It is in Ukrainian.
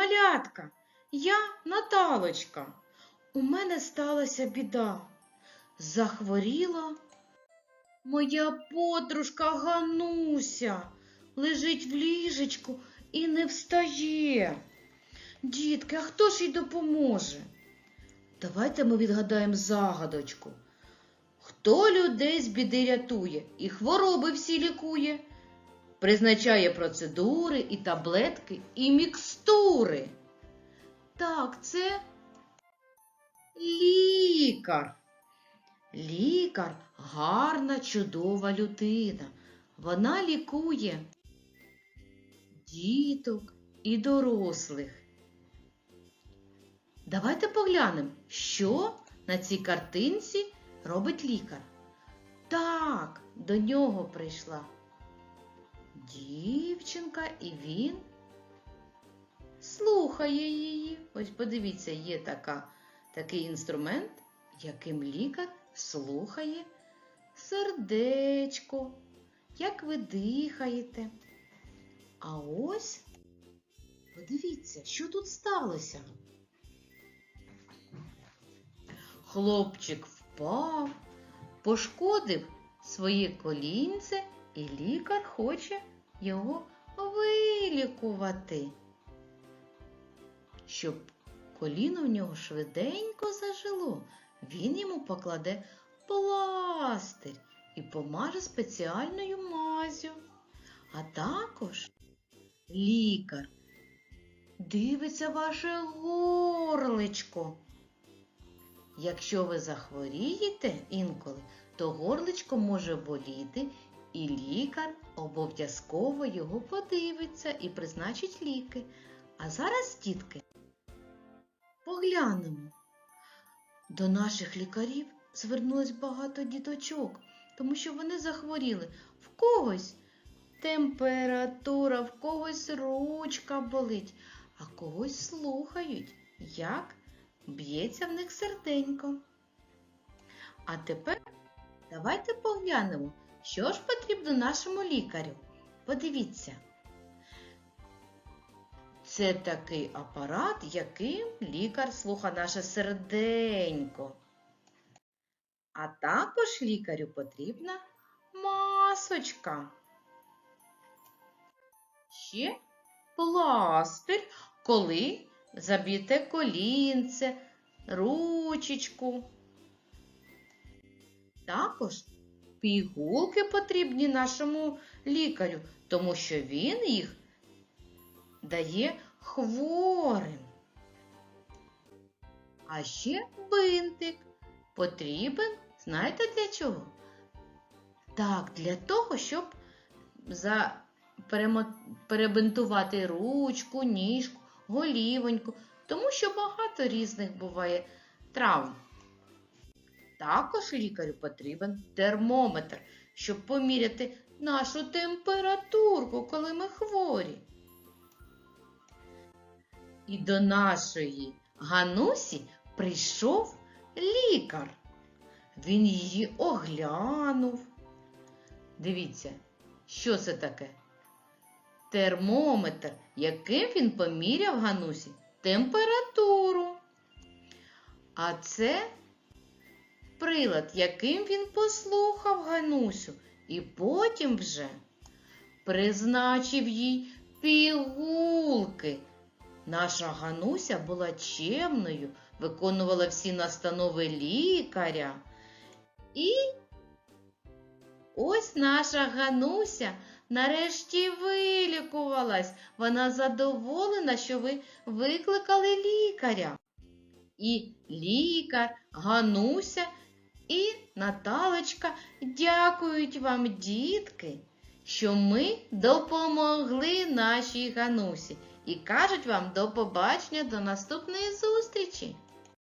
малятка, я Наталочка. У мене сталася біда. Захворіла моя подружка Гануся. Лежить в ліжечку і не встає. Дітки, а хто ж їй допоможе? Давайте ми відгадаємо загадочку. Хто людей з біди рятує і хвороби всі лікує? Призначає процедури і таблетки, і мікстури. Так, це лікар. Лікар гарна, чудова людина. Вона лікує діток і дорослих. Давайте поглянемо, що на цій картинці робить лікар. Так, до нього прийшла дівчинка, і він слухає її. Ось подивіться, є така, такий інструмент, яким лікар слухає сердечко, як ви дихаєте. А ось подивіться, що тут сталося. Хлопчик впав, пошкодив своє колінце, і лікар хоче його вилікувати, щоб коліно в нього швиденько зажило. Він йому покладе пластир і помаже спеціальною мазю. А також лікар дивиться ваше горличко. Якщо ви захворієте інколи, то горличко може боліти, і лікар обов'язково його подивиться і призначить ліки. А зараз, дітки, поглянемо. До наших лікарів звернулось багато діточок, тому що вони захворіли. В когось температура, в когось ручка болить, а когось слухають, як б'ється в них серденько. А тепер давайте поглянемо, що ж потрібно нашому лікарю. Подивіться. Це такий апарат, яким лікар слухає наше серденько. А також лікарю потрібна масочка. Ще пластир, коли заб'єте колінце, ручечку. Також пігулки потрібні нашому лікарю, тому що він їх дає хворим. А ще бинтик потрібен, знаєте для чого? Так, для того, щоб за перебинтувати ручку, ніжку, голівоньку, тому що багато різних буває травм. Також лікарю потрібен термометр, щоб поміряти нашу температурку, коли ми хворі. І до нашої Ганусі прийшов лікар. Він її оглянув. Дивіться, що це таке? Термометр, яким він поміряв Ганусі температуру. А це прилад, яким він послухав Ганусю, і потім вже призначив їй пігулки. Наша Гануся була чемною, виконувала всі настанови лікаря. І ось наша Гануся нарешті вилікувалась. Вона задоволена, що ви викликали лікаря. І лікар, Гануся і Наталочка дякують вам, дітки, що ми допомогли нашій Ганусі і кажуть вам до побачення до наступної зустрічі.